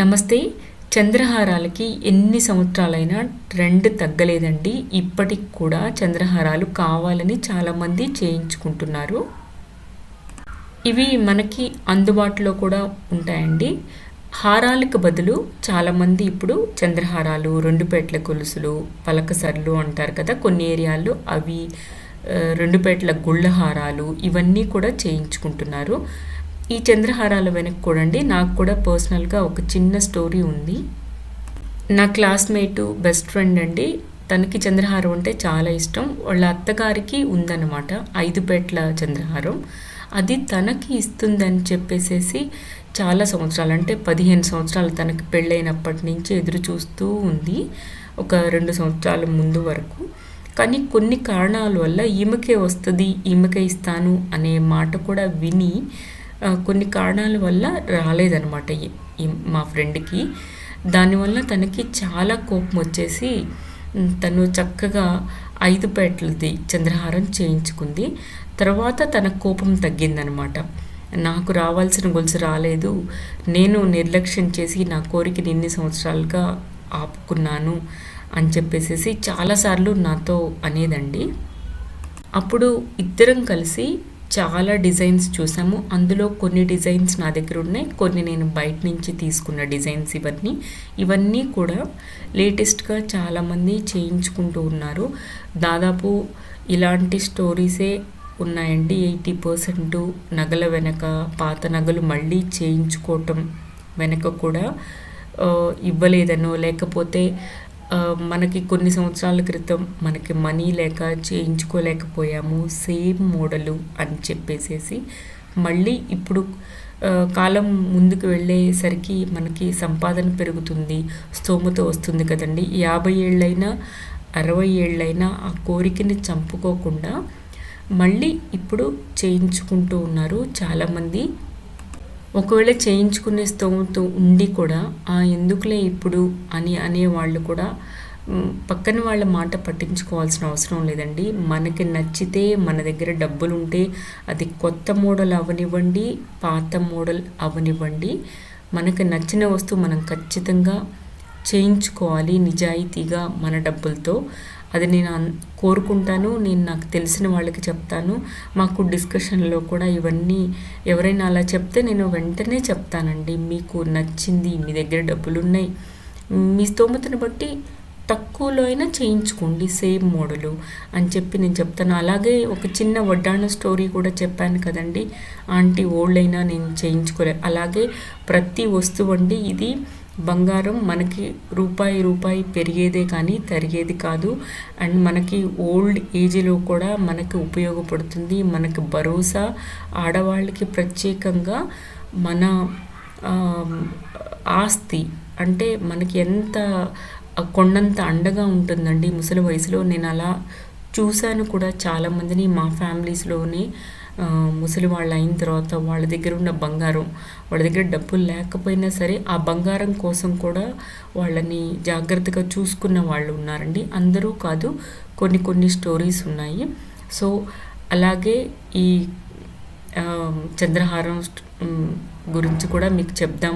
నమస్తే. చంద్రహారాలకి ఎన్ని సంవత్సరాలైనా ట్రెండ్ తగ్గలేదండి. ఇప్పటికి కూడా చంద్రహారాలు కావాలని చాలామంది చేయించుకుంటున్నారు. ఇవి మనకి అందుబాటులో కూడా ఉంటాయండి. హారాలకు బదులు చాలామంది ఇప్పుడు చంద్రహారాలు రెండు పేట్ల గొలుసులు పలకసర్లు అంటారు కదా కొన్ని ఏరియాల్లో అవి రెండు పేట్ల గుళ్ళ హారాలు ఇవన్నీ కూడా చేయించుకుంటున్నారు. ఈ చంద్రహారాల వెనక్కి కూడండి. నాకు కూడా పర్సనల్గా ఒక చిన్న స్టోరీ ఉంది. నా క్లాస్మేటు బెస్ట్ ఫ్రెండ్ అండి. తనకి చంద్రహారం అంటే చాలా ఇష్టం. వాళ్ళ అత్తగారికి ఉందన్నమాట. ఐదు పేట్ల చంద్రహారం. అది తనకి ఇస్తుందని చెప్పేసేసి చాలా సంవత్సరాలు అంటే పదిహేను సంవత్సరాలు తనకి పెళ్ళైనప్పటి నుంచి ఎదురు చూస్తూ ఉంది. ఒక రెండు సంవత్సరాల ముందు వరకు. కానీ కొన్ని కారణాల వల్ల ఈమెకే వస్తుంది ఈమెకే ఇస్తాను అనే మాట కూడా విని కొన్ని కారణాల వల్ల రాలేదనమాట ఈ- మా ఫ్రెండ్కి. దానివల్ల తనకి చాలా కోపం వచ్చేసి తను చక్కగా ఐదు పేటలది చంద్రహారం చేయించుకుంది. తర్వాత తన కోపం తగ్గిందనమాట నాకు రావాల్సిన గొలుసు రాలేదు. నేను నిర్లక్ష్యం చేసి నా కోరికని ఎన్ని సంవత్సరాలుగా ఆపుకున్నాను అని చెప్పేసి చాలాసార్లు నాతో అనేదండి. అప్పుడు ఇద్దరం కలిసి చాలా డిజైన్స్ చూసాము. అందులో కొన్ని డిజైన్స్ నా దగ్గర ఉన్నాయి. కొన్ని నేను బయట నుంచి తీసుకున్న డిజైన్స్ ఇవన్నీ. ఇవన్నీ కూడా లేటెస్ట్గా చాలామంది చేయించుకుంటూ ఉన్నారు. దాదాపు ఇలాంటి స్టోరీసే ఉన్నాయండి. ఎయిటీ పర్సెంట్ నగల వెనక పాత నగలు మళ్ళీ చేయించుకోవటం వెనక కూడా ఇవ్వలేదనో లేకపోతే మనకి కొన్ని సంవత్సరాల క్రితం మనకి మనీ లేక చేయించుకోలేకపోయాము సేమ్ మోడలు అని చెప్పేసేసి మళ్ళీ ఇప్పుడు కాలం ముందుకు వెళ్ళేసరికి మనకి సంపాదన పెరుగుతుంది స్తోమత వస్తుంది కదండి. యాభై ఏళ్ళైనా అరవై ఏళ్ళైనా ఆ కోరికని చంపుకోకుండా మళ్ళీ ఇప్పుడు చేయించుకుంటూ ఉన్నారు చాలామంది. ఒకవేళ చేయించుకునే స్తోమత ఉండి కూడా ఆ ఎందుకులే ఇప్పుడు అని అనేవాళ్ళు కూడా పక్కన వాళ్ళ మాట పట్టించుకోవాల్సిన అవసరం లేదండి. మనకి నచ్చితే మన దగ్గర డబ్బులు ఉంటే అది కొత్త మోడల్ అవనివ్వండి పాత మోడల్ అవనివ్వండి. మనకు నచ్చిన వస్తువు మనం ఖచ్చితంగా చేయించుకోవాలి నిజాయితీగా మన డబ్బులతో. అది నేను కోరుకుంటాను నేను నాకు తెలిసిన వాళ్ళకి చెప్తాను. మాకు డిస్కషన్లో కూడా ఇవన్నీ ఎవరైనా అలా చెప్తే నేను వెంటనే చెప్తానండి. మీకు నచ్చింది మీ దగ్గర డబ్బులు ఉన్నాయి మీ స్తోమతను బట్టి తక్కువలో అయినా చేయించుకోండి సేమ్ మోడలు అని చెప్పి నేను చెప్తాను. అలాగే ఒక చిన్న వడ్డాణ స్టోరీ కూడా చెప్పాను కదండి. ఆంటీ ఓల్డ్ అయినా నేను చేయించుకోలే. అలాగే ప్రతి వస్తువు అండి ఇది బంగారం మనకి రూపాయి రూపాయి పెరిగేదే కానీ తరిగేది కాదు. అండ్ మనకి ఓల్డ్ ఏజ్లో కూడా మనకి ఉపయోగపడుతుంది. మనకి భరోసా ఆడవాళ్ళకి ప్రత్యేకంగా మన ఆస్తి అంటే మనకి ఎంత కొండంత అండగా ఉంటుందండి ముసలి వయసులో. నేను అలా చూశాను కూడా చాలామందిని మా ఫ్యామిలీస్లోనే. ముసలి వాళ్ళు అయిన తర్వాత వాళ్ళ దగ్గర ఉన్న బంగారం వాళ్ళ దగ్గర డబ్బులు లేకపోయినా సరే ఆ బంగారం కోసం కూడా వాళ్ళని జాగ్రత్తగా చూసుకున్న వాళ్ళు ఉన్నారండి. అందరూ కాదు కొన్ని కొన్ని స్టోరీస్ ఉన్నాయి. సో అలాగే ఈ చంద్రహారం గురించి కూడా మీకు చెప్దామని